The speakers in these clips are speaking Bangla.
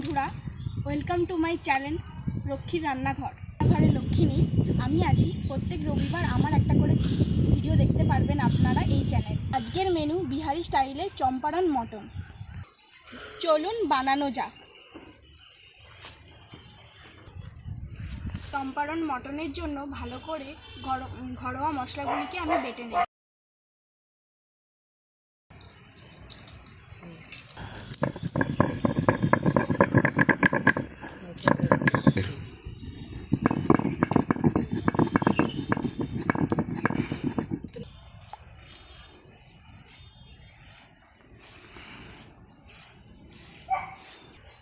বন্ধুরা ওয়েলকাম টু মাই চ্যানেল লক্ষ্মীর রান্নাঘর। ঘরে লক্ষ্মী আমি আছি। প্রত্যেক রবিবার আমার একটা করে ভিডিও দেখতে পারবেন আপনারা এই চ্যানেল আজকের মেনু বিহারি স্টাইলে চম্পারন মটন। চলুন বানানো যাক। চম্পারন মটনের জন্য ভালো করে ঘরোয়া মশলাগুলিকে আমি বেটে নেব।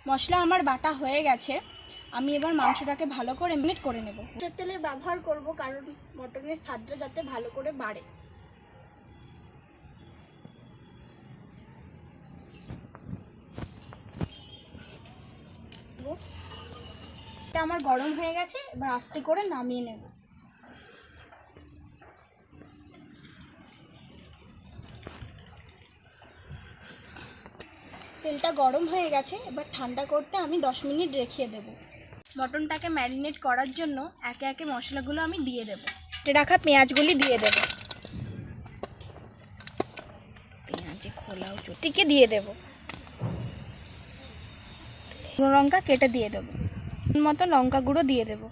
মশলা আমার বাটা হয়ে গেছে আমি এবার মাংসটাকে ভালো করে মিট করে নেব। সরষের তেলের ব্যবহার করব কারণ মটনের স্বাদটা যাতে ভালো করে বাড়ে। আমার গরম হয়ে গেছে এবার আস্তে করে নামিয়ে নেব। তেলটা গরম হয়ে গেছে, এবার ঠান্ডা করতে আমি দশ মিনিট রেখে দেব। মটনটাকে ম্যারিনেট করার জন্য একে একে মশলাগুলো আমি দিয়ে দেব। রাখা পেঁয়াজগুলি দিয়ে দেব। পেঁয়াজে খোলাও চটিকে দিয়ে দেব। শুকনো লঙ্কা কেটে দিয়ে দেবো। মতো লঙ্কা গুঁড়ো দিয়ে দেব।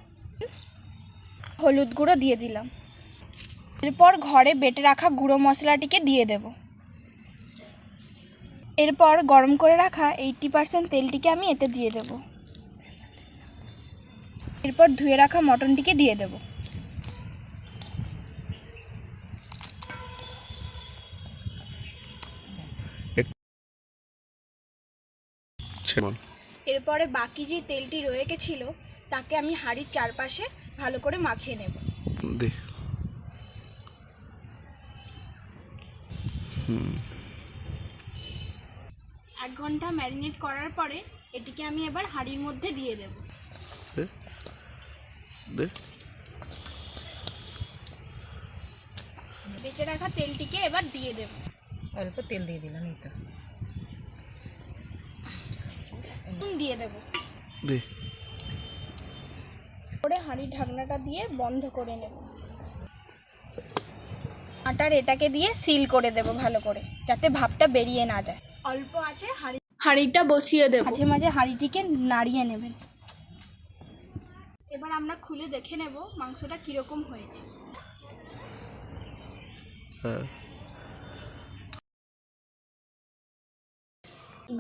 হলুদ গুঁড়ো দিয়ে দিলাম। এরপর ঘরে বেটে রাখা গুঁড়ো মশলাটিকে দিয়ে দেবো। এরপর গরম করে রাখা এইটটি পার্সেন্ট তেলটিকে আমি এতে দিয়ে দেব। এরপর ধুয়ে রাখা মটনটিকে দিয়ে দেব। এরপরে বাকি যে তেলটি রয়ে গেছিল, তাকে আমি হাঁড়ির চারপাশে ভালো করে মাখিয়ে নেব। এক ঘণ্টা ম্যারিনেট করার পরে এটিকে আমি এবার হাঁড়ির মধ্যে দিয়ে দেব। বেঁচে রাখা তেলটিকে এবার দিয়ে দেব। অল্প তেল দিয়ে দিলাম এই তো। নুন দিয়ে দেব। দে। করে হাঁড়ির ঢাকনাটা দিয়ে বন্ধ করে নেব। আটার এটাকে দিয়ে সিল করে দেব ভালো করে যাতে ভাপটা বেরিয়ে না যায়। অল্প আছে হাঁড়ি হাঁড়িটা বসিয়ে দেব। মাঝে মাঝে হাঁড়িটিকে নাড়িয়ে নেবেন। এবার আমরা খুলে দেখে নেব মাংসটা কীরকম হয়েছে। হ্যাঁ।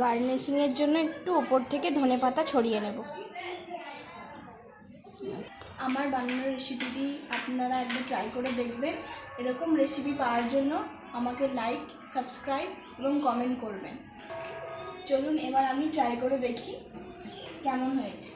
গার্নিশিংয়ের জন্য একটু উপর থেকে ধনে পাতা ছড়িয়ে নেব। আমার বানানোর রেসিপিটি আপনারা একবার ট্রাই করে দেখবেন। এরকম রেসিপি পাওয়ার জন্য আমাকে লাইক সাবস্ক্রাইব এবং কমেন্ট করবেন। চলুন এবার আমি ট্রাই করে দেখি কেমন হয়েছে।